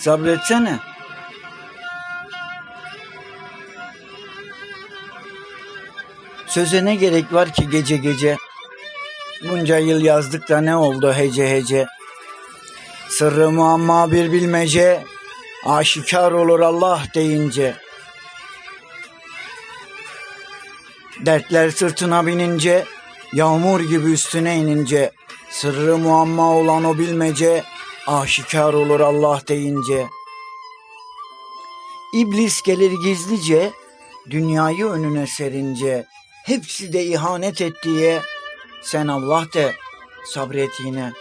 Sabretsene. Söze ne gerek var ki gece gece? Bunca yıl yazdık da ne oldu hece hece? Sırrı muamma bir bilmece, aşikar olur Allah deyince. Dertler sırtına binince, yağmur gibi üstüne inince, sırrı muamma olan o bilmece, aşikar olur Allah deyince. İblis gelir gizlice, dünyayı önüne serince, hepsi de ihanet ettiye, sen Allah de sabret yine.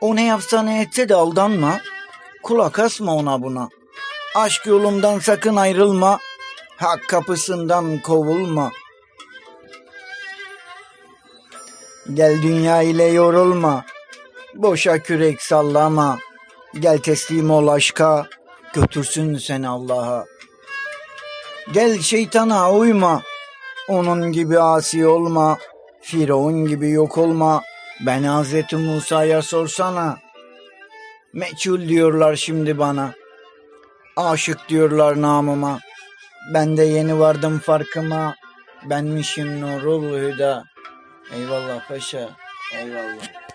O ne yapsa ne etse de aldanma, kulak asma ona buna. Aşk yolundan sakın ayrılma, hak kapısından kovulma. Gel dünya ile yorulma, boşa kürek sallama. Gel teslim ol aşka, götürsün seni Allah'a. Gel şeytana uyma, onun gibi asi olma, Firavun gibi yok olma. Ben Hazreti Musa'ya sorsana. Meçhul diyorlar şimdi bana. Aşık diyorlar namıma. Ben de yeni vardım farkıma. Benmişim nurul hüda. Eyvallah paşa. Eyvallah.